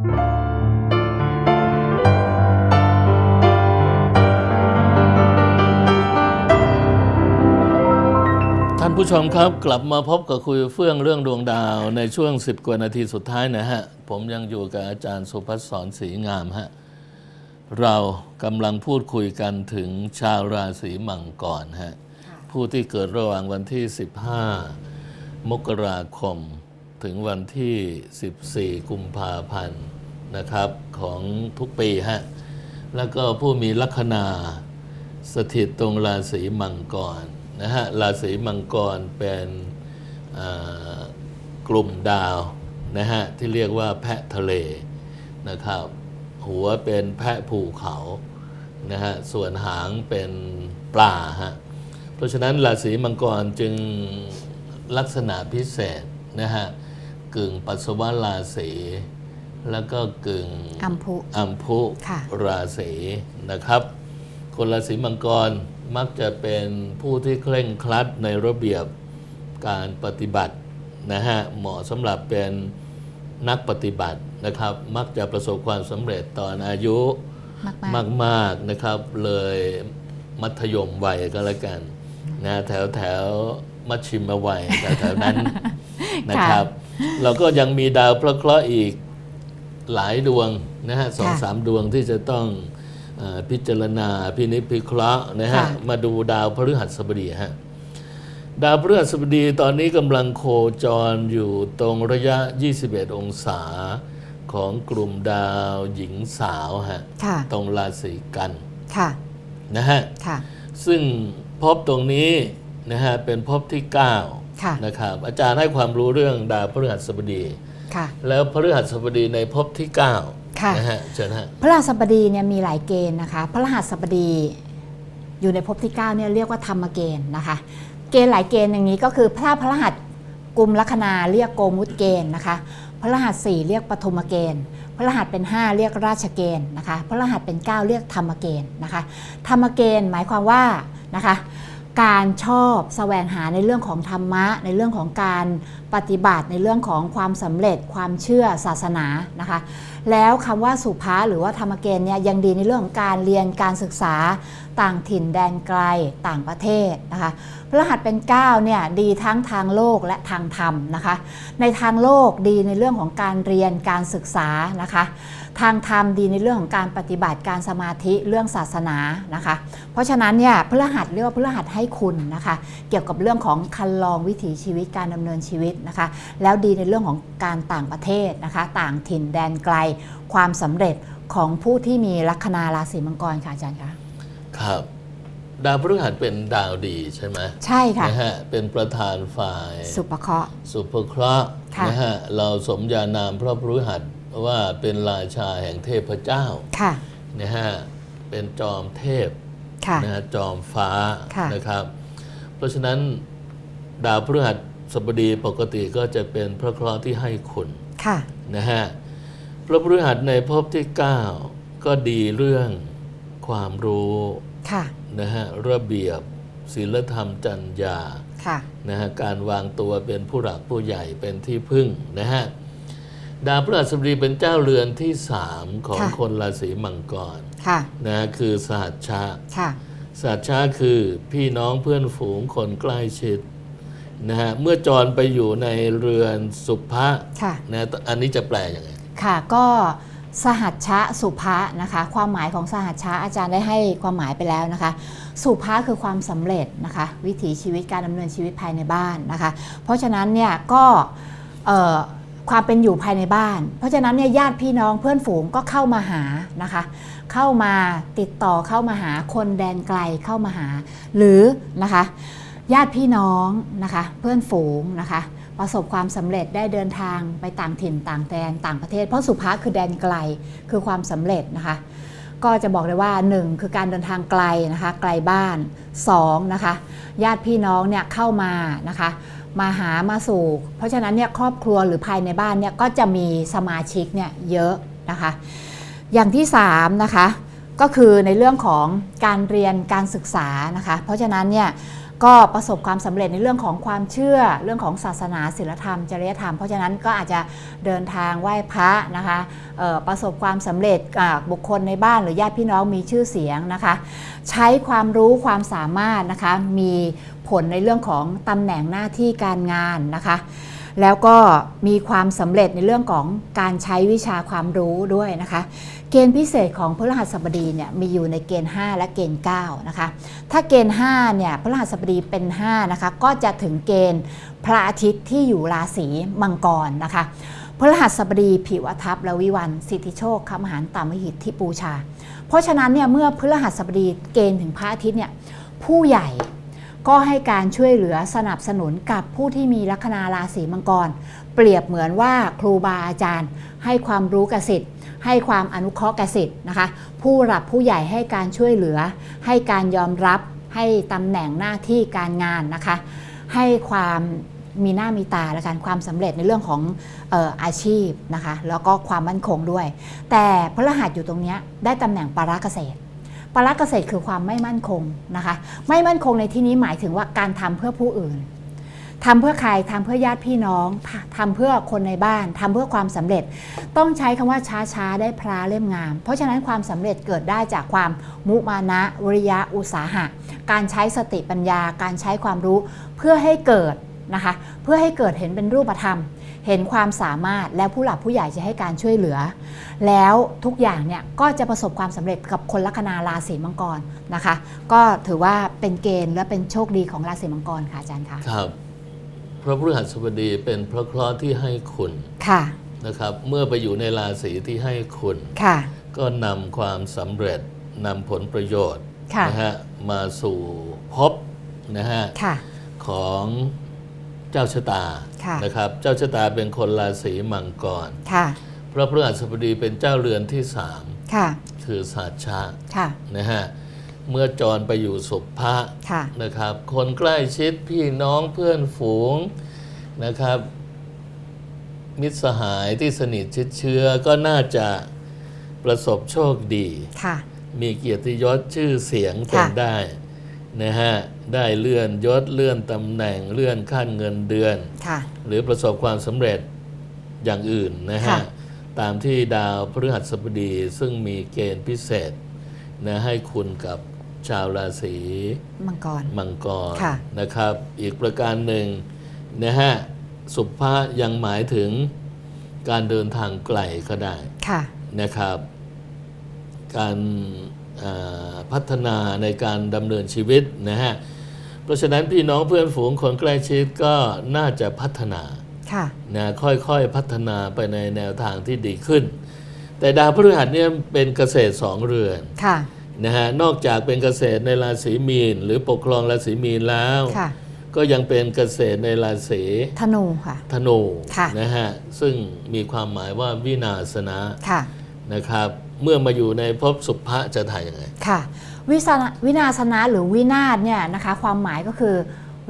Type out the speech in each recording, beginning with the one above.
ท่านผู้ชมครับกลับมาพบกับคุยเฟื่องเรื่องดวงดาวในช่วง 10 กว่านาทีสุดท้ายนะฮะ ผมยังอยู่กับอาจารย์สุพัฒสอนศรีงามฮะ เรากำลังพูดคุยกันถึงชาวราศีมังกรฮะ ผู้ที่เกิดระหว่างวันที่ 15 มกราคม ถึงวันที่ 14 กุมภาพันธ์นะครับของทุกปีฮะ แล้วก็ผู้มีลัคนาสถิตตรงราศีมังกรนะฮะ ราศีมังกรเป็นกลุ่มดาวนะฮะที่เรียกว่าแพะทะเลนะครับ หัวเป็นแพะภูเขานะฮะ ส่วนหางเป็นปลาฮะ เพราะฉะนั้นราศีมังกรจึงลักษณะพิเศษนะฮะ กึ่งปัสสาวะราศีแล้วก็กึ่งอัมพุอัมพุค่ะราศีนะครับ คนราศีมังกรมักจะเป็นผู้ที่เคร่งครัดในระเบียบการปฏิบัตินะฮะเหมาะสำหรับเป็นนักปฏิบัตินะครับ มักจะประสบความสำเร็จตอนอายุมากๆมากๆนะครับ เลยมัธยมวัยก็แล้วกันนะแถวแถวมัชชิมวัยแถวแถวๆนั้นนะครับ เราก็ยังมีดาวพระเคราะห์อีกหลายดวงนะฮะสองค่ะสามดวงที่จะต้องเออพิจารณาพินิจพิเคราะห์นะฮะค่ะมาดูดาวพฤหัสบดีฮะดาวพฤหัสบดีตอนนี้กำลังโคจรอยู่ตรงระยะ 21 องศาของกลุ่มดาวหญิงสาวฮะค่ะตรงราศีกันค่ะนะฮะค่ะซึ่งภพตรงนี้นะฮะเป็นภพที่ค่ะ9 นะครับอาจารย์ให้ความรู้เรื่องดาวพฤหัสบดีค่ะแล้วพฤหัสบดีในภพที่ค่ะ9นะฮะเชิญฮะพระราชบดีเนี่ยมีหลายเกณฑ์นะคะพระรหัสบดีอยู่ในภพที่9เนี่ยเรียกว่าธรรมเกณฑ์นะคะ เกณฑ์หลายเกณฑ์อย่างนี้ก็คือถ้าพระรหัสกลุ่มลัคนาเรียกโกมุตเกณฑ์นะคะพระรหัส4เรียกปฐมเกณฑ์ พระรหัสเป็น 5 เรียกราชเกณฑ์นะคะ พระรหัสเป็น 9 เรียกธรรมเกณฑ์นะคะ ธรรมเกณฑ์หมายความว่านะคะ การชอบแสวงหาในเรื่องของธรรมะ ในเรื่องของการปฏิบัติในเรื่องของความสำเร็จความเชื่อศาสนานะคะ แล้วคำว่าสุภาหรือว่าธรรมเกณฑ์เนี่ยยังดีในเรื่องของการเรียนการศึกษาต่างถิ่นแดนไกลต่างประเทศนะคะพระรหัสเป็น9เนี่ยดีทั้งทางโลกและทางธรรมนะคะ ในทางโลกดีในเรื่องของการเรียนการศึกษานะคะ ทางธรรมดีในเรื่องของการปฏิบัติการสมาธิเรื่องศาสนานะคะ เพราะฉะนั้นเนี่ยพฤหัสเรียกว่าพฤหัสให้คุณนะคะ เกี่ยวกับเรื่องของคันลองวิถีชีวิตการดำเนินชีวิตนะคะ แล้วดีในเรื่องของการต่างประเทศนะคะ ต่างถิ่นแดนไกล ความสำเร็จของผู้ที่มีลัคนาราศีมังกรค่ะอาจารย์คะครับดาวพฤหัสเป็นดาวดีใช่ไหมใช่ค่ะนะฮะเป็นประธานฝ่าย สุปเคราะห์สุภเคราะห์ค่ะนะฮะเราสมญานามพระพฤหัส ว่าเป็นราชาแห่งเทพเจ้าค่ะนะฮะเป็นจอมเทพค่ะนะฮะจอมฟ้าค่ะนะครับ เพราะฉะนั้นดาวพฤหัสบดีปกติก็จะเป็นพระเคราะห์ที่ให้คุณค่ะนะฮะพระพฤหัสในภพที่ 9 ก็ดีเรื่องความรู้ค่ะนะฮะระเบียบศีลธรรมจัญญาค่ะนะฮะการวางตัวเป็นผู้หลักผู้ใหญ่เป็นที่พึ่งนะฮะ ดาวพฤหัสบดีเป็นเจ้าเรือนที่สามของค่ะ คนราศีมังกรค่ะ นะฮะคือสหัชชาค่ะ สหัชชาคือพี่น้องเพื่อนฝูงคนใกล้ชิดนะฮะเมื่อจรไปอยู่ในเรือนสุภะค่ะ นะอันนี้จะแปลยังไง ค่ะ ก็สหัชชะสุภะนะคะ ความหมายของสหัชชะอาจารย์ได้ให้ความหมายไปแล้วนะคะ สุภะคือความสำเร็จนะคะ วิถีชีวิตการดำเนินชีวิตภายในบ้านนะคะ เพราะฉะนั้นเนี่ยก็เอ่อ ความเป็นอยู่ภายในบ้าน เพราะฉะนั้นเนี่ยญาติพี่น้องเพื่อนฝูงก็เข้ามาหานะคะ เข้ามาติดต่อเข้ามาหาคนแดนไกลเข้ามาหา หรือนะคะญาติพี่น้องนะคะเพื่อนฝูงนะคะประสบความสำเร็จได้เดินทางไปต่างถิ่นต่างแดนต่างประเทศ เพราะสุภาคือแดนไกลคือความสำเร็จนะคะก็จะบอกเลยว่า 1 คือการเดินทางไกลนะคะไกลบ้าน2นะคะญาติพี่น้องเนี่ยเข้ามานะคะ มาหามาสู่ เพราะฉะนั้นเนี่ยครอบครัวหรือภายในบ้านเนี่ยก็จะมีสมาชิกเนี่ยเยอะนะคะ อย่างที่3นะคะก็คือในเรื่องของการเรียนการศึกษานะคะ เพราะฉะนั้นเนี่ย ก็ประสบความสำเร็จในเรื่องของความเชื่อเรื่องของศาสนาศิลธรรมจริยธรรม เพราะฉะนั้นก็อาจจะเดินทางไหว้พระนะคะประสบความสำเร็จบุคคลในบ้านหรือญาติพี่น้องมีชื่อเสียงนะคะ ใช้ความรู้ความสามารถนะคะมีผลในเรื่องของตำแหน่งหน้าที่การงานนะคะ แล้วก็มีความสำเร็จในเรื่องของการใช้วิชาความรู้ด้วยนะคะ เกณฑ์พิเศษของพฤหัสบดีเนี่ยมีอยู่ในเกณฑ์ 5 และเกณฑ์9นะคะ ถ้าเกณฑ์5เนี่ยพฤหัสบดีเป็น5นะคะก็จะถึงเกณฑ์พระอาทิตย์ที่อยู่ราศีมังกรนะคะพฤหัสบดีผิวทับและวิวันสิทธิโชคคำหารตามหิตที่ปูชา เพราะฉะนั้นเนี่ยเมื่อพฤหัสบดีเกณฑ์ถึงพระอาทิตย์เนี่ยผู้ใหญ่ ก็ให้การช่วยเหลือสนับสนุนกับผู้ที่มีลัคนาราศีมังกร เปรียบเหมือนว่าครูบาอาจารย์ ให้ความรู้กสิทธิ์ให้ความอนุเคราะห์กสิทธิ์นะคะ ผู้หลักผู้ใหญ่ให้การช่วยเหลือ ให้การยอมรับ ให้ตำแหน่งหน้าที่การงานนะคะ ให้ความมีหน้ามีตาและการความสำเร็จในเรื่องของอออาชีพนะคะ แล้วก็ความมั่นคงด้วย แต่พระรหัสอยู่ตรงนี้ได้ตำแหน่งปาราเกษตร ปาราเกษตรคือความไม่มั่นคงนะคะ ไม่มั่นคงในที่นี้หมายถึงว่าการทำเพื่อผู้อื่นทำเพื่อใครทำเพื่อญาติพี่น้องทำเพื่อคนในบ้านทำเพื่อความสำเร็จ ต้องใช้คำว่าช้าๆได้พระเล่มงาม เพราะฉะนั้นความสำเร็จเกิดได้จากความมุมานะวิริยะอุตสาหะ การใช้สติปัญญา การใช้ความรู้เพื่อให้เกิดนะคะ เพื่อให้เกิดเห็นเป็นรูปธรรม เห็นความสามารถแล้วผู้หลักผู้ใหญ่จะให้การช่วยเหลือ แล้วทุกอย่างเนี่ยก็จะประสบความสำเร็จกับคนลัคนาราศีมังกรนะคะ ก็ถือว่าเป็นเกณฑ์และเป็นโชคดีของราศีมังกรค่ะอาจารย์คะครับ พระพฤหัสบดีเป็นพระเคราะห์ที่ให้คุณค่ะนะครับเมื่อไปอยู่ในราศีที่ให้คุณค่ะ ก็นำความสำเร็จนำผลประโยชน์ค่ะนะฮะมาสู่ภพนะฮะค่ะของ เจ้าชะตาค่ะนะครับ เจ้าชะตาเป็นคนราศีมังกรค่ะพระพฤหัสบดีเป็นเจ้าเรือนที่สามค่ะคือสัชชะค่ะนะฮะเมื่อจรไปอยู่สุภะค่ะนะครับ คนใกล้ชิดพี่น้องเพื่อนฝูงนะครับ มิตรสหายที่สนิทชิดเชื้อก็น่าจะประสบโชคดีค่ะมีเกียรติยศชื่อเสียงเป็นค่ะได้ นะฮะได้เลื่อนยศเลื่อนตำแหน่งเลื่อนขั้นเงินเดือน ค่ะ หรือประสบความสำเร็จอย่างอื่นนะค่ะฮะตามที่ดาวพฤหัสบดีซึ่งมีเกณฑ์พิเศษนะให้คุณกับชาวราศี มังกร มังกรค่ะ นะครับ อีกประการหนึ่งนะฮะสุภายังหมายถึงการเดินทางไกลก็ได้ค่ะ นะครับ การเอ่อ พัฒนาในการดำเนินชีวิตนะฮะ เพราะฉะนั้นพี่น้องเพื่อนฝูงคนใกล้ชิดก็น่าจะพัฒนาค่ะนะค่อยๆพัฒนาไปในแนวทางที่ดีขึ้น แต่ดาวพฤหัสเนี่ยเป็นเกษตรสองเรือนค่ะนะฮะนอกจากเป็นเกษตรในราศีมีน หรือปกครองราศีมีนแล้วค่ะก็ยังเป็นเกษตรในราศีธนูค่ะธนูค่ะนะฮะซึ่งมีความหมายว่าวินาศนะค่ะนะครับ เมื่อมาอยู่ในภพสุภะจะถ่ายยังไง ค่ะ วิสนะวินาศนะหรือวินาศเนี่ยนะคะ ความหมายก็คือ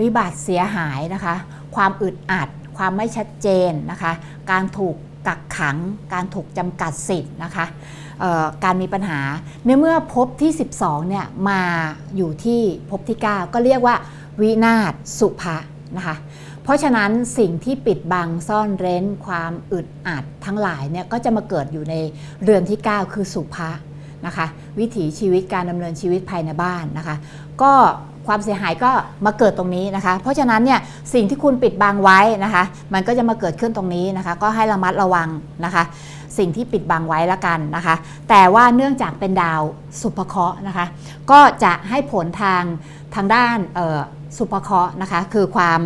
วิบัติเสียหายนะคะ ความอึดอัด ความไม่ชัดเจนนะคะ การถูกกักขัง การถูกจำกัดสิทธิ์นะคะการมีปัญหาในเมื่อภพที่ 12เนี่ยมาอยู่ที่ภพที่ 9 ก็เรียกว่าวินาศสุภะนะคะ เพราะฉะนั้นสิ่งที่ปิดบังซ่อนเร้น ความอึดอัดทั้งหลายเนี่ยก็จะมาเกิดอยู่ในเรือนที่ 9 คือสุภะนะคะ วิถีชีวิตการดำเนินชีวิตภายในบ้านนะคะ ก็ความเสียหายก็มาเกิดตรงนี้นะคะ เพราะฉะนั้นเนี่ยสิ่งที่คุณปิดบังไว้นะคะ มันก็จะมาเกิดขึ้นตรงนี้นะคะ ก็ให้ระมัดระวังนะคะ สิ่งที่ปิดบังไว้ละกันนะคะ แต่ว่าเนื่องจากเป็นดาวสุภเคราะห์นะคะ ก็จะให้ผลทางทางด้านเอ่อ สุภเคราะห์นะคะ คือความ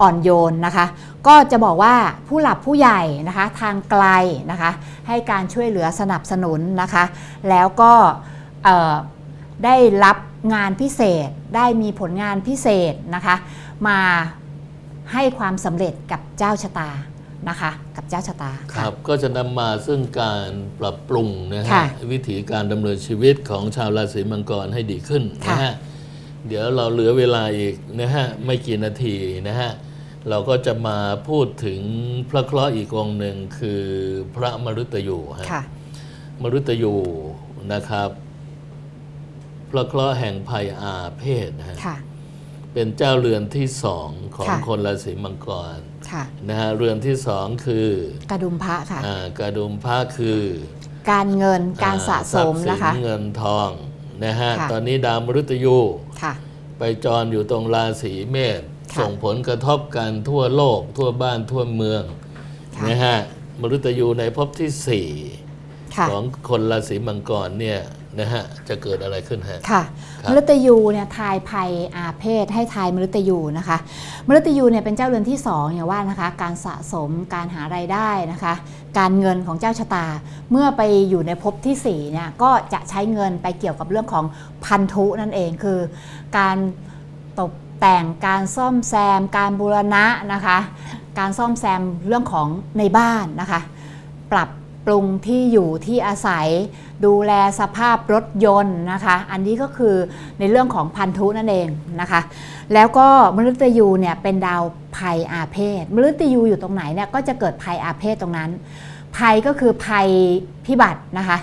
อ่อนโยนนะคะ ก็จะบอกว่าผู้หลับผู้ใหญ่นะคะทางไกลนะคะ ให้การช่วยเหลือสนับสนุนนะคะ แล้วก็เอ่อได้รับงานพิเศษได้มีผลงานพิเศษนะคะ มาให้ความสำเร็จกับเจ้าชะตานะคะ กับเจ้าชะตาครัะบก็จะนำมาซึ่งการปรับปรุงนะฮะค่ะวิถีการดำเนินชีวิตของชาวราศีมังกรให้ดีขึ้นค่ะนะฮะ เดี๋ยวเราเหลือเวลาอีกนะฮะไม่กี่นาทีนะฮะเราก็จะมาพูดถึงพระเคราะห์อีกองค์หนึ่งคือพระมฤตยูฮะค่ะมฤตยูนะครับพระเคราะห์แห่งภัยอาเพศนะฮะค่ะพเป็นเจ้าเรือนที่สองของค่ะคนราศีมังกรค่ะนะฮะเรือนที่สองคือกระดุมพระค่ะอ่ากระดุมพระคือ การเงินการสะสมอ่าทรัพย์นะคะสิเงินทอง นะฮะค่ะตอนนี้ดาวมฤตยูค่ะไปจรอยู่ตรงราศีเมษค่ะส่งผลกระทบกันทั่วโลก ทั่วบ้านทั่วเมืองค่ะนะฮะมฤตยูในภพที่สี่ค่ะของคนราศีมังกรเนี่ย นะฮะจะเกิดอะไรขึ้นฮะ ค่ะครับมฤตยูเนี่ยทายภัยอาเพศให้ทายมฤตยูนะคะมฤตยูเนี่ยเป็นเจ้าเรือนที่สองอย่างว่านะคะ การสะสมการหารายได้นะคะ การเงินของเจ้าชะตา เมื่อไปอยู่ในภพที่สี่เนี่ยก็จะใช้เงินไปเกี่ยวกับเรื่องของพันธุนั่นเองคือ การตกแต่งการซ่อมแซม การบูรณะนะคะ การซ่อมแซมเรื่องของในบ้านนะคะ ปรับ ปรุงที่อยู่ที่อาศัย ดูแลสภาพรถยนต์นะคะ อันนี้ก็คือในเรื่องของพันธุนั่นเองนะคะ แล้วก็มฤตยูเนี่ยเป็นดาวภัยอาเพศมฤตยูอยู่ตรงไหนเนี่ยก็จะเกิดภัยอาเพศตรงนั้น ภัยก็คือภัยพิบัตินะคะ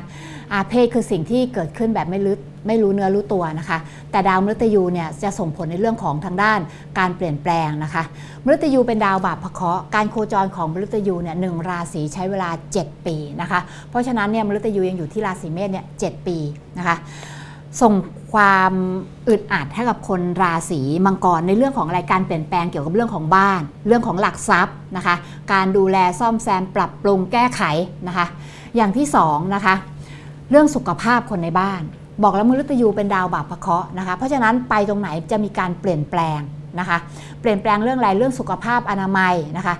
อาเพศคือสิ่งที่เกิดขึ้นแบบไม่รู้ ไม่รู้เนื้อรู้ตัวนะคะ แต่ดาวมฤตยูเนี่ยจะส่งผลในเรื่องของทางด้านการเปลี่ยนแปลงนะคะมฤตยูเป็นดาวบาปพะเคราะห์การโคจรของมฤตยูเนี่ยหนึ่งราศีใช้เวลา 7 ปีนะคะ เพราะฉะนั้นเนี่ยมฤตยูยังอยู่ที่ราศีเมษเนี่ยเปีนะคะส่งความอึดอัดให้กับคนราศีมังกรในเรื่องของอะไรการเปลี่ยนแปลงเกี่ยวกับเรื่องของบ้าน เรื่องของหลักทรัพย์นะคะ การดูแลซ่อมแซมปรับปรุงแก้ไขนะคะ อย่างที่สองนะคะ เรื่องสุขภาพคนในบ้าน บอกแล้วมฤตยูเป็นดาวบาปพะเคาะนะคะ เพราะฉะนั้นไปตรงไหนจะมีการเปลี่ยนแปลงนะคะ เปลี่ยนแปลงเรื่องอะไรเรื่องสุขภาพอนามัยนะคะ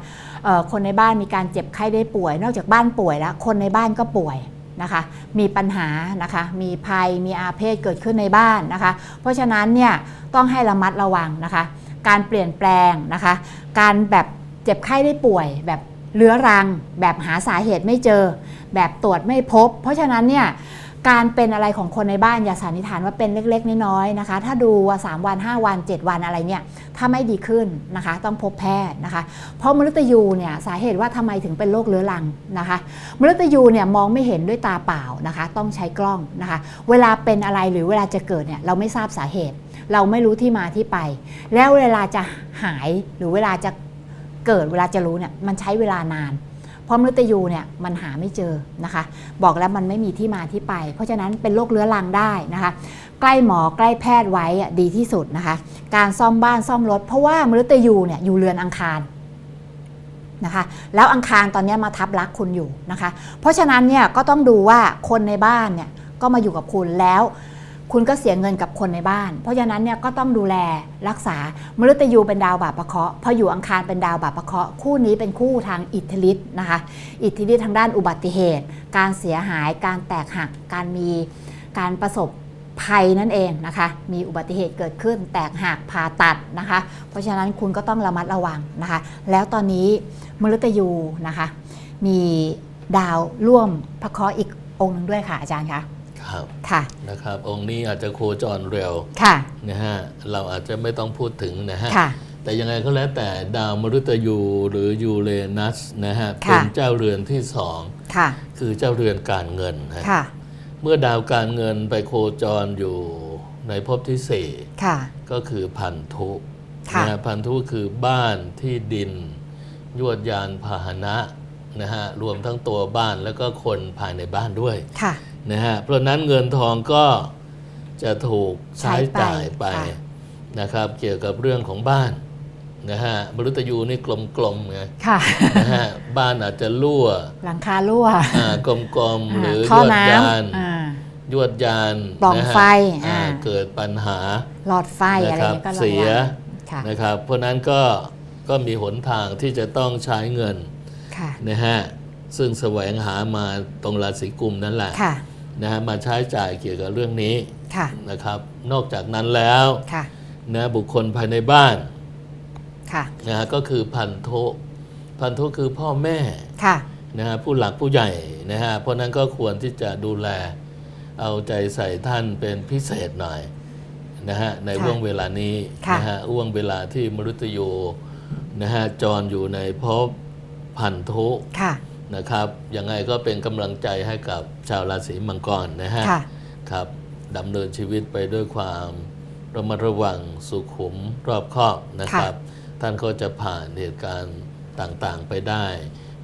คนในบ้านมีการเจ็บไข้ได้ป่วย นอกจากบ้านป่วยแล้ว คนในบ้านก็ป่วยนะคะ มีปัญหานะคะ มีภัย มีอาเพศเกิดขึ้นในบ้านนะคะ เพราะฉะนั้นเนี่ยต้องให้ระมัดระวังนะคะ การเปลี่ยนแปลงนะคะ การแบบเจ็บไข้ได้ป่วย แบบเรื้อรัง แบบหาสาเหตุไม่เจอ แบบตรวจไม่พบ เพราะฉะนั้นเนี่ย การเป็นอะไรของคนในบ้านอย่าสันนิษฐานว่าเป็นเล็กๆ น้อยๆนะคะ ถ้าดูว่า3วัน 5 วัน 7 วันอะไรเนี่ยถ้าไม่ดีขึ้นนะคะ ต้องพบแพทย์นะคะ เพราะมฤตยูเนี่ยสาเหตุว่าทำไมถึงเป็นโรคเรื้อรังนะคะมฤตยูเนี่ยมองไม่เห็นด้วยตาเปล่านะคะ ต้องใช้กล้องนะคะ เวลาเป็นอะไรหรือเวลาจะเกิดเนี่ยเราไม่ทราบสาเหตุ เราไม่รู้ที่มาที่ไป แล้วเวลาจะหายหรือเวลาจะเกิดเวลาจะรู้เนี่ยมันใช้เวลานาน ราะมฤตยูเนี่ยมันหาไม่เจอนะคะ บอกแล้วมันไม่มีที่มาที่ไป เพราะฉะนั้นเป็นโรคเรื้อรังได้นะคะ ใกล้หมอใกล้แพทย์ไว้อะดีที่สุดนะคะ การซ่อมบ้านซ่อมรถ เพราะว่ามฤตยูเนี่ยอยู่เรือนอังคารนะคะแล้วอังคารตอนนี้มาทับรักคุณอยู่นะคะ เพราะฉะนั้นเนี่ยก็ต้องดูว่าคนในบ้านเนี่ยก็มาอยู่กับคุณแล้ว คุณก็เสียเงินกับคนในบ้าน เพราะฉะนั้นเนี่ยก็ต้องดูแลรักษามฤตยูเป็นดาวบาปประเคาะพออยู่อังคารเป็นดาวบาปประเคาะคู่นี้เป็นคู่ทางอิทธิฤทธิ์นะคะ อิทธิฤทธิ์ทางด้านอุบัติเหตุ การเสียหาย การแตกหัก การมีการประสบภัยนั่นเองนะคะ มีอุบัติเหตุเกิดขึ้น แตกหักผ่าตัดนะคะ เพราะฉะนั้นคุณก็ต้องระมัดระวังนะคะ แล้วตอนนี้มฤตยูนะคะ มีดาวร่วมพระเคราะห์อีกองค์หนึงด้วยค่ะอาจารย์คะ ครับค่ะนะครับ องค์นี้อาจจะโคจรเร็วค่ะนะฮะเราอาจจะไม่ต้องพูดถึงนะฮะค่ะแต่ยังไงก็แล้วแต่ดาวมฤตยูหรือยูเรนัสนะฮะค่ะเป็นเจ้าเรือนที่สองค่ะคือเจ้าเรือนการเงินฮะค่ะเมื่อดาวการเงินไปโคจรอยู่ในภพที่สี่ค่ะก็คือพันธุค่ะนะฮะพันธุคือบ้านที่ดิน ยวดยานพาหนะนะฮะรวมทั้งตัวบ้านแล้วก็คนภายในบ้านด้วยค่ะ นะฮะเพราะฉะนั้นเงินทองก็จะถูกใช้ใช้ไปจ่ายไปค่ะนะครับ เกี่ยวกับเรื่องของบ้านนะฮะมฤตยูนี่กลมๆไงค่ะนะฮะบ้านอาจจะรั่ว หลังคารั่วอ่ากลมๆหรือท่อยวดน้ยานำอ่ายวดยานปล่องนะฮะไฟอ่าอ่าเกิดปัญหาหลอดไฟอะไรนะครับเงี้ยก็ระวังเสียค่ะนะครับ เพราะฉะนั้นก็ก็มีหนทางที่จะต้องใช้เงินค่ะนะฮะซึ่งแสวงหามาตรงราศีกุมนั่นแหละค่ะ นะฮะมาใช้จ่ายเกี่ยวกับเรื่องนี้ค่ะนะครับ นอกจากนั้นแล้วค่ะนะบุคคลภายในบ้านค่ะนะฮะก็คือพันธุพันธุคือพ่อแม่ค่ะนะฮะผู้หลักผู้ใหญ่นะฮะเพราะนั้นก็ควรที่จะดูแลเอาใจใส่ท่านเป็นพิเศษหน่อยนะฮะในค่ะห่วงเวลานี้ค่ะนะฮะห่วงเวลาที่มฤตยูนะฮะจรอยู่ในภพพันธุค่ะ นะครับ ยังไงก็เป็นกำลังใจให้กับชาวราศีมังกรนะฮะค่ะ ครับดำเนินชีวิตไปด้วยความระมัดระวังสุขุมรอบคอบนะครับ ท่านก็จะผ่านเหตุการณ์ต่างๆไปได้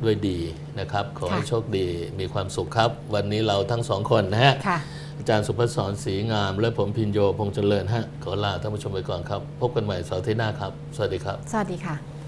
ด้วยดีนะครับ ขอให้ค่ะ โชคดีมีความสุขครับ วันนี้เราทั้งสองคนนะฮะ ค่ะ อาจารย์สุภศรศรีงาม และผมพินโยพงษ์เจริญฮะ ขอลาท่านผู้ชมไปก่อนครับ พบกันใหม่เสาร์ที่หน้าครับ สวัสดีครับ สวัสดีค่ะ